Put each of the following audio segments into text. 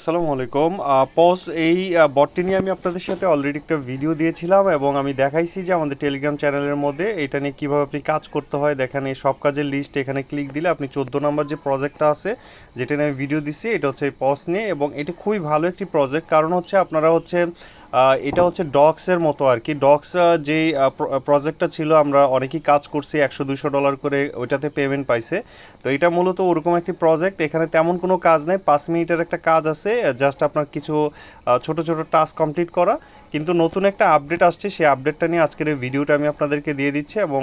আসসালামু আলাইকুম। পস এই বটটি নিয়ে আমি আপনাদের সাথে অলরেডি একটা ভিডিও দিয়েছিলাম এবং আমি দেখাইছি যে আমাদের টেলিগ্রাম চ্যানেলের মধ্যে এটা নিয়ে কীভাবে আপনি কাজ করতে হয়। দেখেন এই সব কাজের লিস্ট এখানে ক্লিক দিলে আপনি চোদ্দ নম্বর যে প্রজেক্টটা আছে, যেটা নিয়ে আমি ভিডিও দিছি, এটা হচ্ছে এই পজ নিয়ে এবং এটা খুবই ভালো একটি প্রজেক্ট কারণ হচ্ছে আপনারা হচ্ছে এটা হচ্ছে ডক্সের মতো আর কি। ডক্স যেই প্রজেক্টটা ছিল, আমরা অনেকেই কাজ করছি, একশো দুশো ডলার করে ওইটাতে পেমেন্ট পাইছে। তো এটা মূলত ওরকম একটি প্রজেক্ট এখানে তেমন কোনো কাজ নেই, পাঁচ মিনিটের একটা কাজ আছে জাস্ট আপনার কিছু ছোট ছোট টাস্ক কমপ্লিট করা। কিন্তু নতুন একটা আপডেট আসছে, সেই আপডেটটা নিয়ে আজকের এই ভিডিওটা আমি আপনাদেরকে দিয়ে দিচ্ছি এবং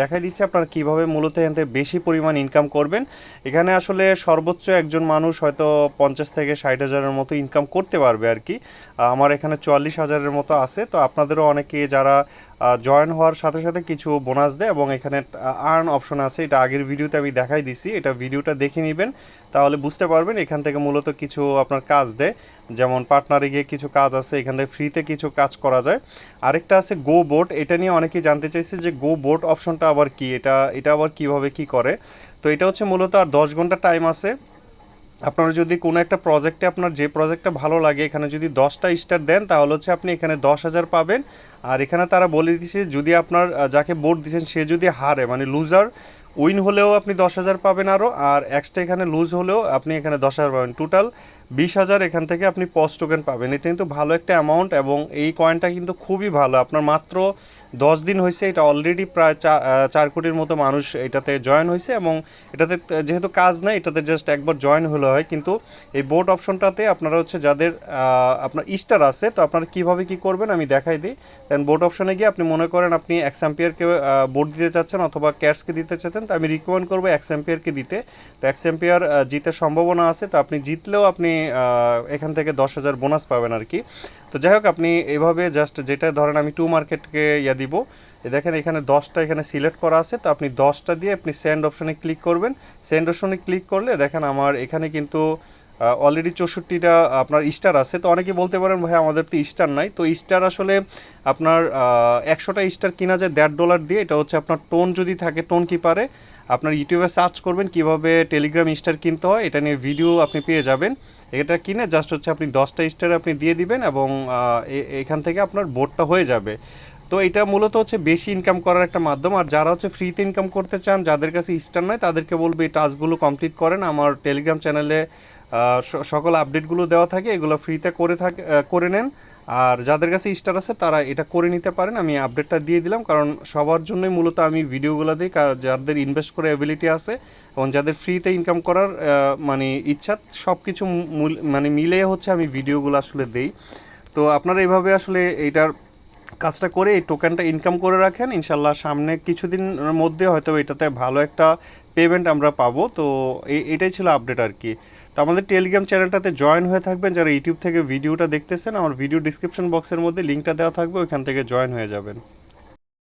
দেখাই দিচ্ছি আপনারা কীভাবে মূলত এখান থেকে বেশি পরিমাণ ইনকাম করবেন। এখানে আসলে সর্বোচ্চ একজন মানুষ হয়তো পঞ্চাশ থেকে ষাট হাজারের মতো ইনকাম করতে পারবে আর কি। আমার এখানে চুয়াল্লিশ হাজারের মতো আছে। তো আপনাদেরও অনেকে যারা জয়েন হওয়ার সাথে সাথে কিছু বোনাস দেয় এবং এখানে আর্ন অপশন আছে। এটা আগের ভিডিওতে আমি দেখাই দিছি। এটা ভিডিওটা দেখে নেবেন, তাহলে বুঝতে পারবেন এখান থেকে মূলত কিছু আপনার কাজ দেয়। যেমন পার্টনারে গিয়ে কিছু কাজ আছে, এখান থেকে ফ্রিতে কিছু কাজ করা যায়। আরেকটা আছে গো বোট এটা নিয়ে অনেকেই জানতে চাইছে যে গো বোট অপশনটা আবার কি? এটা এটা আবার কীভাবে কি করে? তো এটা হচ্ছে মূলত আর দশ ঘণ্টা টাইম আছে। আপনারা যদি কোনো একটা প্রজেক্টে আপনার যে প্রজেক্টটা ভালো লাগে, এখানে যদি দশটা স্টার দেন, তাহলে হচ্ছে আপনি এখানে দশ হাজার পাবেন। আর এখানে তারা বলে দিচ্ছে যদি আপনার যাকে বোর্ড দিচ্ছেন সে যদি হারে মানে লুজার উইন হলেও আপনি দশ হাজার পাবেন আরও আর এক্সট্রা এখানে লুজ হলেও আপনি এখানে দশ হাজার পাবেন টোটাল বিশ হাজার এখান থেকে আপনি পজ টোকেন পাবেন। এটা কিন্তু ভালো একটা অ্যামাউন্ট এবং এই কয়েনটা কিন্তু খুবই ভালো। আপনার মাত্র দশ দিন হয়েছে, এটা অলরেডি প্রায় চার কোটির মতো মানুষ এটাতে জয়েন হয়েছে এবং এটাতে যেহেতু কাজ নাই, এটাতে জাস্ট একবার জয়েন হলে হয়। কিন্তু এই বোট অপশনটাতে আপনারা হচ্ছে যাদের আপনার স্টার আছে, তো আপনারা কীভাবে কি করবেন আমি দেখাই দিই। দেন বোট অপশনে গিয়ে আপনি মনে করেন আপনি এক্স অ্যাম্পিয়ারকে বোট দিতে চাচ্ছেন অথবা ক্যাশকে দিতে চাচ্ছেন, তো আমি রিকমেন্ড করব এক্স অ্যাম্পিয়ারকে দিতে। তো এক্স অ্যাম্পিয়ার জিতের সম্ভাবনা আছে, তো আপনি জিতলেও আপনি এখান থেকে দশ হাজার বোনাস পাবেন আর কি। তো যাই হোক, আপনি এভাবে জাস্ট যেটা ধরেন আমি টু মার্কেটকে ইয়া দিব দেখেন এখানে দশটা এখানে সিলেক্ট করা আছে, তো আপনি দশটা দিয়ে আপনি সেন্ড অপশনে ক্লিক করবেন। সেন্ড অপশনে ক্লিক করলে দেখেন আমার এখানে কিন্তু অলরেডি চৌষট্টিটা আপনার স্টার আছে। তো অনেকে বলতে পারেন, ভাই, আমাদের তো স্টার নাই। তো স্টার আসলে আপনার একশোটা স্টার কিনা যায় দেড় ডলার দিয়ে, এটা হচ্ছে আপনার টোন যদি থাকে টোন কি পারে আপনার ইউটিউবে সার্চ করবেন কীভাবে টেলিগ্রাম স্টার কিনতে হয়, এটা নিয়ে ভিডিও আপনি পেয়ে যাবেন। এটা কিনে জাস্ট হচ্ছে আপনি দশটা স্টার আপনি দিয়ে দিবেন এবং এখান থেকে আপনার বোর্ডটা হয়ে যাবে। তো এটা মূলত হচ্ছে বেশি ইনকাম করার একটা মাধ্যম। আর যারা হচ্ছে ফ্রিতে ইনকাম করতে চান, যাদের কাছে স্টার নয়, তাদেরকে বলব এই টাস্কগুলো কমপ্লিট করেন। আমার টেলিগ্রাম চ্যানেলে সকল আপডেটগুলো দেওয়া থাকে, এগুলো ফ্রিতে করে থাকে করে নেন। আর যাদের কাছে স্টার আছে, তারা এটা করে নিতে পারেন। আমি আপডেটটা দিয়ে দিলাম, কারণ সবার জন্যই মূলত আমি ভিডিওগুলো দিই যাদের ইনভেস্ট করে অ্যাবিলিটি আছে এবং যাদের ফ্রিতে ইনকাম করার মানে ইচ্ছা সব কিছু মানে মিলে হচ্ছে আমি ভিডিওগুলো আসলে দেই। তো আপনারা এইভাবে আসলে এইটার কাজটা করে এই টোকেনটা ইনকাম করে রাখেন। ইনশাল্লাহ সামনে কিছুদিনের মধ্যে হয়তো এটাতে ভালো একটা পেমেন্ট আমরা পাবো। তো এটাই ছিল আপডেট আর কি। তো আমাদের টেলিগ্রাম চ্যানেলটাতে জয়েন হয়ে থাকবেন। যারা ইউটিউব থেকে ভিডিওটা দেখতেছেন, আমার ভিডিও ডিসক্রিপশন বক্সের মধ্যে লিঙ্কটা দেওয়া থাকবে, ওইখান থেকে জয়েন হয়ে যাবেন।